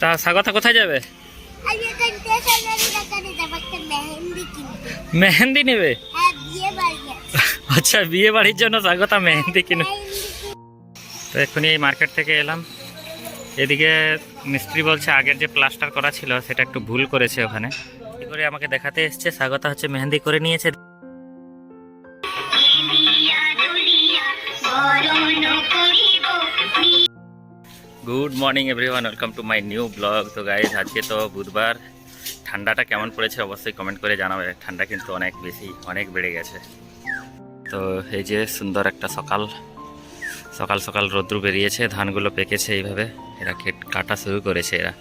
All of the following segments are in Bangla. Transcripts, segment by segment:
তা স্বাগতা কোথায় যাবে? মেহেন্দি নেবে? হ্যাঁ আচ্ছা বিয়ে বাড়ির জন্য স্বাগতা মেহেন্দি কিনে। তো এক্ষুনি এই মার্কেট থেকে এলাম। এদিকে মিস্ত্রি বলছে আগের যে প্লাস্টার করা ছিল সেটা একটু ভুল করেছে ওখানে। করে আমাকে দেখাতে এসছে? স্বাগতা হচ্ছে মেহেন্দি করে নিয়েছে। Good morning everyone welcome to my new vlog তো গাইজ আজকে তো বুধবার। ঠান্ডাটা কেমন পড়েছে অবশ্যই কমেন্ট করে জানাবে। ঠান্ডা কিন্তু অনেক বেশি, অনেক বেড়ে গেছে। তো এই যে সুন্দর একটা সকাল। সকাল সকাল রোদ্রু বেরিয়েছে, ধানগুলো পেকেছে এইভাবে। এরা কেট কাটা শুরু করেছে এরা।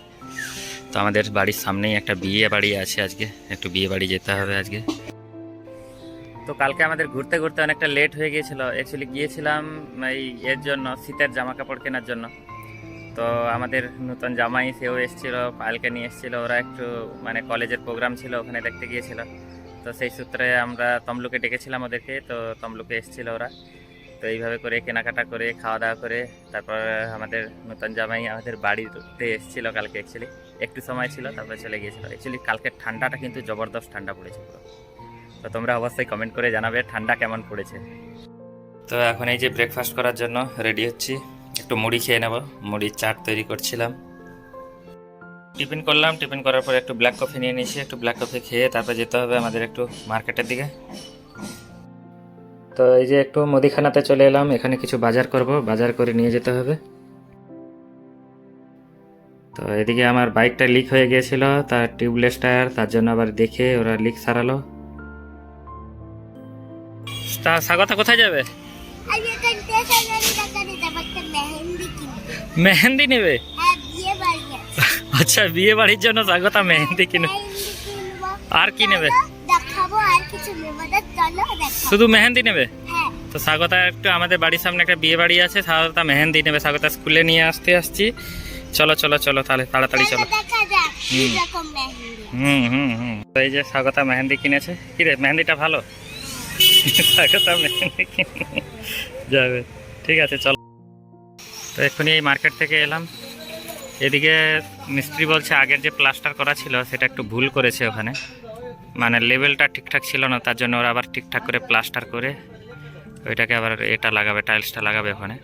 তো আমাদের বাড়ির সামনেই একটা বিয়ে বাড়ি আছে আজকে। একটু বিয়ে বাড়ি যেতে হবে আজকে। তো কালকে আমাদের ঘুরতে ঘুরতে অনেকটা লেট হয়ে গিয়েছিল। অ্যাকচুয়ালি গিয়েছিলাম এই এর জন্য, শীতের জামা কাপড় কেনার জন্য। তো আমাদের নতুন জামাই, সেও এসেছিল পায়েলকে নিয়ে এসেছিল। ওরা একটু মানে কলেজের প্রোগ্রাম ছিল, ওখানে দেখতে গিয়েছিল। তো সেই সূত্রে আমরা তমলুকে ডেকেছিলাম ওদেরকে, তো তমলুকে এসেছিল ওরা। তো এইভাবে করে কেনাকাটা করে খাওয়া দাওয়া করে, তারপর আমাদের নতুন জামাই আমাদের বাড়িতে এসেছিল কালকে অ্যাকচুয়ালি একটু সময় ছিল, তারপরে চলে গিয়েছিল। অ্যাকচুয়ালি কালকের ঠান্ডাটা কিন্তু জবরদস্ত ঠান্ডা পড়েছে তো তোমরা অবশ্যই কমেন্ট করে জানাবে, ঠান্ডা কেমন পড়েছে। তো এখন এই যে ব্রেকফাস্ট করার জন্য রেডি হচ্ছি। একটু মুড়ি খেয়ে নেব। মুড়ির চাট তৈরি করছিলাম। টিফিন করলাম, টিফিন করার পরে একটু ব্ল্যাক কফি নিয়ে নিয়েছি, একটু ব্ল্যাক কফি খেয়ে তারপর যেতে হবে আমাদের একটু মার্কেটের দিকে। তো এই যে একটু মুদিখানাতে চলে এলাম, এখানে কিছু বাজার করব, বাজার করে নিয়ে যেতে হবে। তো এদিকে আমার বাইকটা লিক হয়ে গিয়েছিল, তার টিউবলেস টায়ার তার জন্য আবার দেখে ওরা লিক সারালো। তা স্বাগতা কোথায় যাবে? মেহেন্দি নেবে? হ্যাঁ আচ্ছা বিয়ে বাড়ির জন্য স্বাগতা মেহেন্দি কিনে। আর কি নেবে? শুধু মেহেন্দি নেবে? হ্যাঁ। তো স্বাগতা একটু আমাদের বাড়ির সামনে একটা বিয়ে বাড়ি আছে স্বাগতা মেহেন্দি নেবে। স্বাগতা স্কুলে নিয়ে আসতে আসছি। চলো চলো চলো তাহলে তাড়াতাড়ি চলো। হুম। হুম হুম হুম। এই যে স্বাগতা মেহেন্দি কিনেছে। কি রে মেহেন্দিটা ভালো? যাবে। ঠিক আছে চলো। তো এক্ষুনি এই মার্কেট থেকে এলাম। এদিকে মিস্ত্রি বলছে আগের যে প্লাস্টার করা ছিল সেটা একটু ভুল করেছে ওখানে। মানে লেভেলটা ঠিকঠাক ছিল না তার জন্য ওরা আবার ঠিকঠাক করে প্লাস্টার করে ওইটাকে আবার এটা লাগাবে টাইলসটা লাগাবে ওখানে।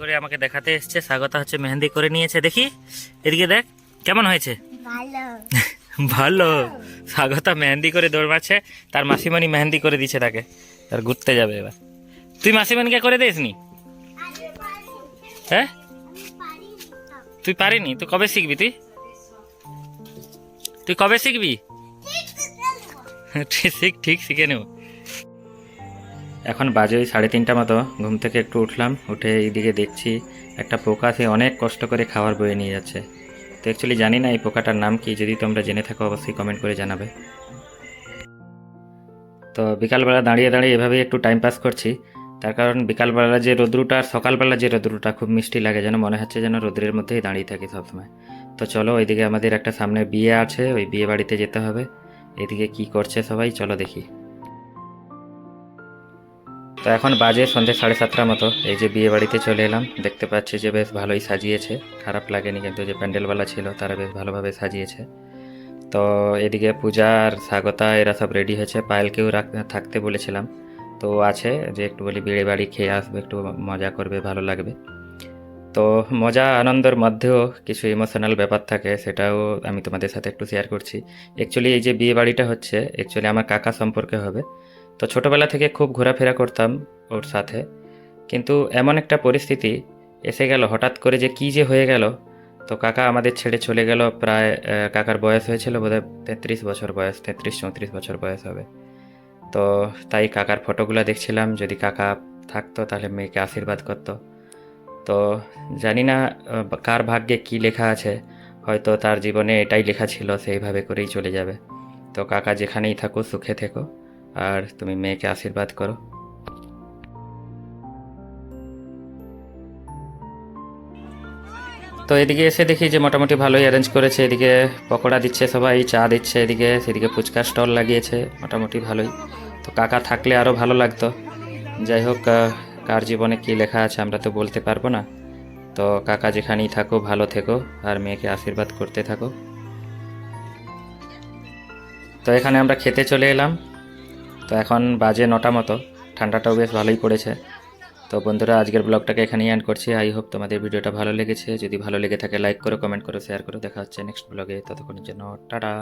করে আমাকে দেখাতে এসছে স্বাগতা হচ্ছে মেহেন্দি করে নিয়েছে। দেখি এদিকে দেখ কেমন হয়েছে? ভালো। ভালো। স্বাগতা মেহেন্দি করে দৌড়াচ্ছে তার মাসিমণি মেহেন্দি করে দিচ্ছে তাকে। আর ঘুরতে যাবে এবার। তুই মাসিমণিকে করে দিসনি? হ্যাঁ। তুই পারিনি? তুই কবে শিখবি তুই? তুই কবে শিখবি? ঠিক ঠিক, শিখে নেব। এখন বাজে ওই সাড়ে তিনটা মতো। ঘুম থেকে একটু উঠলাম। উঠে এইদিকে দেখছি একটা পোকা সে অনেক কষ্ট করে খাবার বয়ে নিয়ে যাচ্ছে। তো অ্যাকচুয়ালি জানি না এই পোকাটার নাম কি, যদি তোমরা জেনে থাকো অবশ্যই কমেন্ট করে জানাবে। তো বিকালবেলা দাঁড়িয়ে দাঁড়িয়ে এভাবেই একটু টাইম পাস করছি। তার কারণ বিকালবেলা যে রোদ্রুটা আর সকালবেলা যে রোদ্রুটা খুব মিষ্টি লাগে, যেন মনে হচ্ছে যেন রোদ্রের মধ্যেই দাঁড়িয়ে থাকি সবসময়। তো চলো ওইদিকে আমাদের একটা সামনে বিয়ে আছে, ওই বিয়ে বাড়িতে যেতে হবে। এদিকে কি করছে সবাই, চলো দেখি। তো এখন বাজে সন্ধ্যে সাড়ে সাতটার মতো। এই যে বিয়ে বাড়িতে চলে এলাম, দেখতে পাচ্ছি যে বেশ ভালোই সাজিয়েছে। খারাপ লাগেনি কিন্তু যে প্যান্ডেলওয়ালা ছিল, তারা বেশ ভালোভাবে সাজিয়েছে। তো এদিকে পূজা আর স্বাগতা, এরা সব রেডি হয়েছে। পায়েলকেও থাকতে বলেছিলাম। তো আছে যে একটু বলি বিয়ে বাড়ি খেয়ে আসবে, একটু মজা করবে, ভালো লাগবে। তো মজা, আনন্দের মধ্যেও কিছু ইমোশনাল ব্যাপার থাকে, সেটাও আমি তোমাদের সাথে একটু শেয়ার করছি। অ্যাকচুয়ালি এই যে বিয়ে বাড়িটা হচ্ছে অ্যাকচুয়ালি আমার কাকা সম্পর্কে হবে। তো ছোটোবেলা থেকে খুব ঘোরাফেরা করতাম ওর সাথে। কিন্তু এমন একটা পরিস্থিতি এসে গেল, হঠাৎ করে যে কী যে হয়ে গেল। তো কাকা আমাদের ছেড়ে চলে গেল প্রায় কাকার বয়স হয়েছিল বোধহয় তেত্রিশ বছর বয়স, তেত্রিশ চৌত্রিশ বছর বয়স হবে। তো তাই কাকার ফটোগুলো দেখছিলাম, যদি কাকা থাকতো তাহলে মেয়েকে আশীর্বাদ করতো। তো জানি না কার ভাগ্যে কি লেখা আছে, হয়তো তার জীবনে এটাই লেখা ছিল, সেইভাবে করেই চলে যাবে। তো কাকা যেখানেই থাকো সুখে থেকো। আর তুমি মেয়েকে আশীর্বাদ করো। তো এদিকে এসে দেখি যে মোটামুটি ভালোই অ্যারেঞ্জ করেছে। এদিকে পকোড়া দিচ্ছে সবাই, চা দিচ্ছে এদিকে, সেদিকে ফুচকার স্টল লাগিয়েছে, মোটামুটি ভালোই। তো কাকা থাকলে আরও ভালো লাগতো। যাই হোক কার জীবনে কী লেখা আছে আমরা তো বলতে পারব না। তো কাকা যেখানেই থাকো, ভালো থেকো, আর মেয়েকে আশীর্বাদ করতে থাকো। তো এখানে আমরা খেতে চলে এলাম। তো এখন বাজে নটা মতো। ঠান্ডাটাও বেশ ভালোই পড়েছে। তো বন্ধুরা, আজকের ব্লগটাকে এখানেই অ্যান্ড করছি। আই হোপ তোমাদের ভিডিওটা ভালো লেগেছে। যদি ভালো লেগে থাকে লাইক করো কমেন্ট করো শেয়ার করো। দেখা হচ্ছে নেক্সট ব্লগে ততক্ষণের জন্য, টাটা।